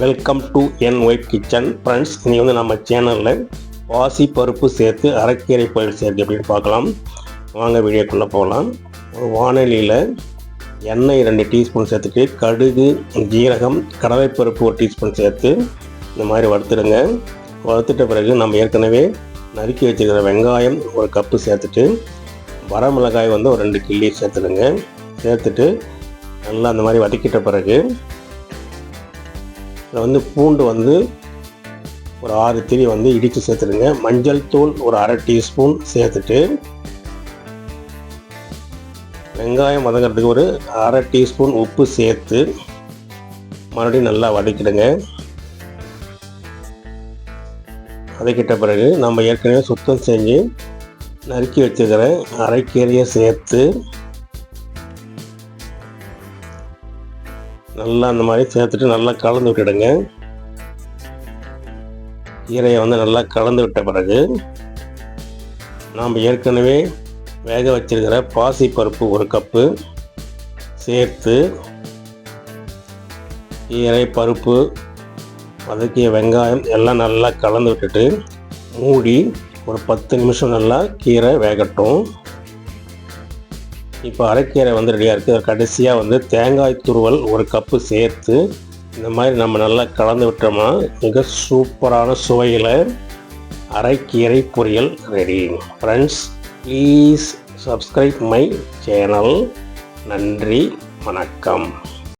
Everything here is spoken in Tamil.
வெல்கம் டு என் ஒய்ஃப் கிச்சன் ஃப்ரெண்ட்ஸ் இன்றைக்கி வந்து நம்ம சேனலில் பாசி பருப்பு சேர்த்து அரைக்கீரை பயிர் சேர்த்து எப்படின்னு பார்க்கலாம். வாங்க வீடியோக்குள்ளே போகலாம். ஒரு வானொலியில் எண்ணெய் ரெண்டு டீஸ்பூன் சேர்த்துட்டு கடுகு ஜீரகம் கடலைப்பருப்பு ஒரு டீஸ்பூன் சேர்த்து இந்த மாதிரி வறுத்துடுங்க. வறுத்துட்ட பிறகு நம்ம ஏற்கனவே நறுக்கி வச்சுருக்கிற வெங்காயம் ஒரு கப்பு சேர்த்துட்டு வரமிளகாய் வந்து ஒரு ரெண்டு கிள்ளி சேர்த்துடுங்க. சேர்த்துட்டு நல்லா அந்த மாதிரி வதக்கிட்ட பிறகு இதில் வந்து பூண்டு வந்து ஒரு ஆறு திரி வந்து இடித்து சேர்த்துடுங்க. மஞ்சள் தூள் ஒரு அரை டீஸ்பூன் சேர்த்துட்டு வெங்காயம் வதங்கிறதுக்கு ஒரு அரை டீஸ்பூன் உப்பு சேர்த்து மறுபடியும் நல்லா வதக்கிடுங்க. வதக்கிட்ட பிறகு நம்ம ஏற்கனவே சுத்தம் செஞ்சு நறுக்கி வச்சுக்கிற அரைக்கீரையை சேர்த்து நல்லா அந்த மாதிரி சேர்த்துட்டு நல்லா கலந்து விட்டுடுங்க. கீரையை வந்து நல்லா கலந்து விட்ட பிறகு நாம் ஏற்கனவே வேக வச்சிருக்கிற பாசி பருப்பு ஒரு கப்பு சேர்த்து கீரை பருப்பு வதக்கிய வெங்காயம் எல்லாம் நல்லா கலந்து விட்டுட்டு மூடி ஒரு பத்து நிமிஷம் நல்லா கீரை வேகட்டும். இப்போ அரைக்கீரை வந்து ரெடியாக இருக்குது கடைசியாக வந்து தேங்காய் துருவல் ஒரு கப்பு சேர்த்து இந்த மாதிரி நம்ம நல்லா கலந்து விட்டோம்னா மிக சூப்பரான சுவையில் அரைக்கீரை பொரியல் ready friends please subscribe my channel நன்றி வணக்கம்.